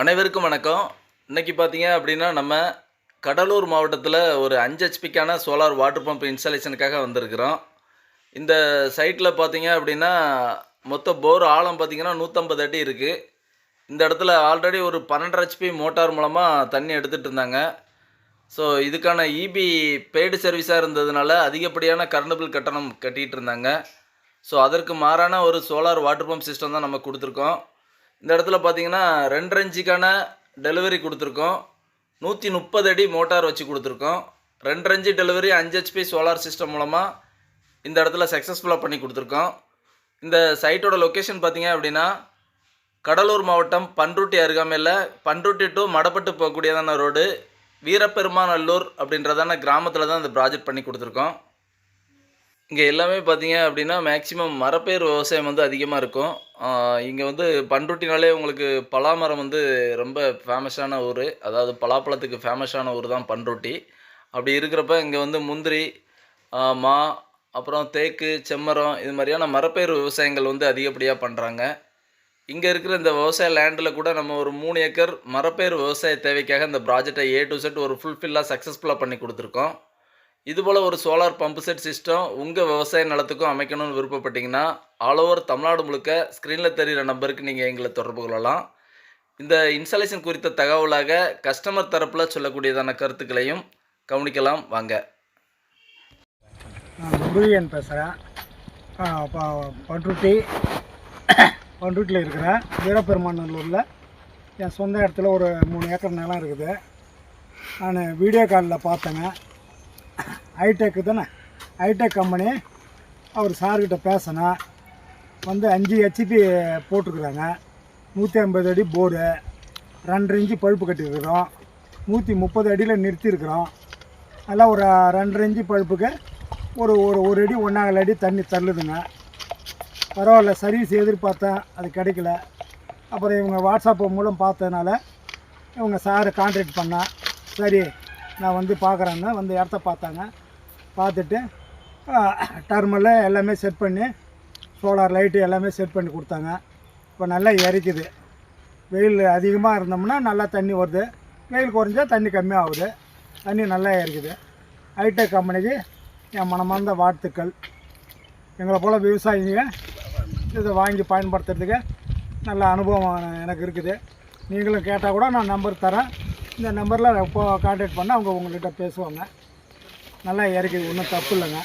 அனைவருக்கும் வணக்கம். இன்னைக்கு பார்த்தீங்க அப்படின்னா நம்ம கடலூர் மாவட்டத்தில் ஒரு அஞ்சு ஹெச்பிக்கான சோலார் வாட்டர் பம்ப் இன்ஸ்டாலேஷனுக்காக வந்திருக்கிறோம். இந்த சைட்டில் பார்த்தீங்க அப்படின்னா மொத்த போர் ஆழம் பார்த்திங்கன்னா நூற்றம்பது அடி இருக்குது இந்த இடத்துல ஆல்ரெடி ஒரு பன்னெண்டரை ஹெச்பி மோட்டார் மூலமாக தண்ணி எடுத்துகிட்டு இருந்தாங்க. ஸோ இதுக்கான இபி பெய்டு சர்வீஸாக இருந்ததுனால அதிகப்படியான கரண்ட் பில் கட்டணம் கட்டிகிட்டு இருந்தாங்க. ஸோ அதற்கு மாறான ஒரு சோலார் வாட்டர் பம்ப் சிஸ்டம் தான் நம்ம கொடுத்துருக்கோம். இந்த இடத்துல பார்த்தீங்கன்னா ரெண்டரை இன்ச்சுக்கான டெலிவரி கொடுத்துருக்கோம். நூற்றி முப்பது அடி மோட்டார் வச்சு கொடுத்துருக்கோம். ரெண்டரை இன்ச்சு டெலிவரி அஞ்சு ஹெச்பி சோலார் சிஸ்டம் மூலமாக இந்த இடத்துல சக்ஸஸ்ஃபுல்லாக பண்ணி கொடுத்துருக்கோம். இந்த சைட்டோட லொக்கேஷன் பார்த்தீங்க அப்படின்னா கடலூர் மாவட்டம் பன்ருட்டி அருகாமையில் பன்ருட்டி டு மடப்பட்டு போகக்கூடியதான ரோடு வீரப்பெருமாநல்லூர் அப்படின்றதான கிராமத்தில் தான் இந்த ப்ராஜெக்ட் பண்ணி கொடுத்துருக்கோம். இங்கே எல்லாமே பார்த்தீங்க அப்படின்னா மேக்சிமம் மரப்பயிர் விவசாயம் வந்து அதிகமாக இருக்கும். இங்கே வந்து பண்ருட்டினாலே உங்களுக்கு பலாமரம் வந்து ரொம்ப ஃபேமஸான ஊர். அதாவது பலாப்பழத்துக்கு ஃபேமஸான ஊர் தான் பண்ருட்டி. அப்படி இருக்கிறப்ப இங்கே வந்து முந்திரி மா அப்புறம் தேக்கு செம்மரம் இது மாதிரியான மரப்பயிர் விவசாயங்கள் வந்து அதிகப்படியாக பண்ணுறாங்க இங்கே இருக்கிற இந்த விவசாய லேண்டில் கூட நம்ம ஒரு மூணு ஏக்கர் மரப்பயிர் விவசாய தேவைக்காக இந்த ப்ராஜெக்டை ஏ டு செட் ஒரு ஃபுல்ஃபில்லாக சக்ஸஸ்ஃபுல்லாக பண்ணி கொடுத்துருக்கோம். இதுபோல் ஒரு சோலார் பம்ப் செட் சிஸ்டம் உங்கள் விவசாய நிலத்துக்கும் அமைக்கணும்னு விருப்பப்பட்டீங்கன்னா ஆல் ஓவர் தமிழ்நாடு முழுக்க ஸ்க்ரீனில் தெரிகிற நம்பருக்கு நீங்கள் எங்களை தொடர்பு கொள்ளலாம். இந்த இன்ஸ்டாலேஷன் குறித்த தகவலாக கஸ்டமர் தரப்பில் சொல்லக்கூடியதான கருத்துக்களையும் கவனிக்கலாம். வாங்க. நான் முருகன் பேசுகிறேன் பண்ருட்டி பண்ருட்டியில் இருக்கிறேன் வீரப்பெருமாநல்லூரில் என் சொந்த இடத்துல ஒரு மூணு ஏக்கர் நிலம் இருக்குது. நான் வீடியோ காலில் பார்த்தேங்க. ஹைடெக்கு தானே? ஹைடெக் கம்பெனி அவர் சார்கிட்ட பேசினேன் வந்து அஞ்சு ஹெச்பி போட்டிருக்குறாங்க. நூற்றி ஐம்பது அடி போர்டு ரெண்டரை இன்ச்சு பழுப்பு கட்டியிருக்கிறோம். நூற்றி முப்பது அடியில் நிறுத்தியிருக்கிறோம். அதெல்லாம் ஒரு ரெண்டரை இன்ச்சு பழுப்புக்கு ஒரு ஒரு ஒரு அடி ஒன்றாங்கல் அடி தண்ணி தள்ளுதுங்க. பரவாயில்ல சர்வீஸ் எதிர்பார்த்தேன் அது கிடைக்கல. அப்புறம் இவங்க வாட்ஸ்அப் மூலம் பார்த்ததுனால இவங்க சாரை கான்டாக்ட் பண்ணேன் சரி நான் வந்து பார்க்குறேன்னு வந்து இடத்த பார்த்தாங்க. பார்த்துட்டு டர்மில் எல்லாமே செட் பண்ணி சோலார் லைட்டு எல்லாமே செட் பண்ணி கொடுத்தாங்க. இப்போ நல்லா இறைக்குது வெயில் அதிகமாக இருந்தோம்னா நல்லா தண்ணி வருது. வெயில் குறைஞ்சா தண்ணி கம்மியாகுது. தண்ணி நல்லா இருக்குது ஹைடெக் கம்பெனிக்கு என் மனமார்ந்த வாழ்த்துக்கள். எங்களை போல் விவசாயிங்க இதை வாங்கி பயன்படுத்துறதுக்கு நல்ல அனுபவம் எனக்கு இருக்குது. நீங்களும் கேட்டால் கூட நான் நம்பர் தரேன். இந்த நம்பரில் இப்போ கான்டாக்ட் பண்ணால் அவங்க உங்கள்கிட்ட பேசுவாங்க. நல்லா இறக்குது ஒன்றும் தப்பு இல்லைங்க.